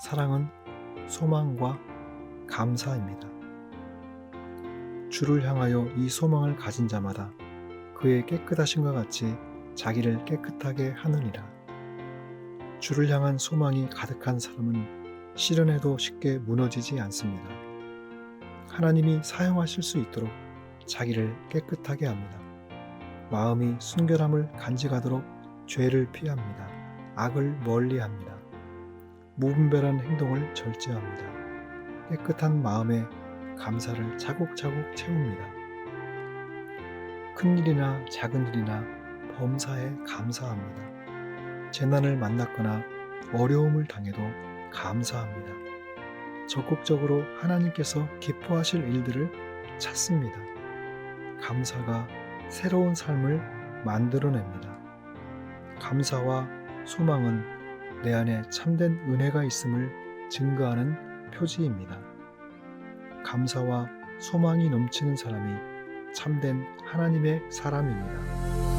사랑은 소망과 감사입니다. 주를 향하여 이 소망을 가진 자마다 그의 깨끗하심과 같이 자기를 깨끗하게 하느니라. 주를 향한 소망이 가득한 사람은 시련에도 쉽게 무너지지 않습니다. 하나님이 사용하실 수 있도록 자기를 깨끗하게 합니다. 마음이 순결함을 간직하도록 죄를 피합니다. 악을 멀리 합니다. 무분별한 행동을 절제합니다. 깨끗한 마음에 감사를 차곡차곡 채웁니다. 큰 일이나 작은 일이나 범사에 감사합니다. 재난을 만났거나 어려움을 당해도 감사합니다. 적극적으로 하나님께서 기뻐하실 일들을 찾습니다. 감사가 새로운 삶을 만들어냅니다. 감사와 소망은 내 안에 참된 은혜가 있음을 증거하는 표지입니다. 감사와 소망이 넘치는 사람이 참된 하나님의 사람입니다.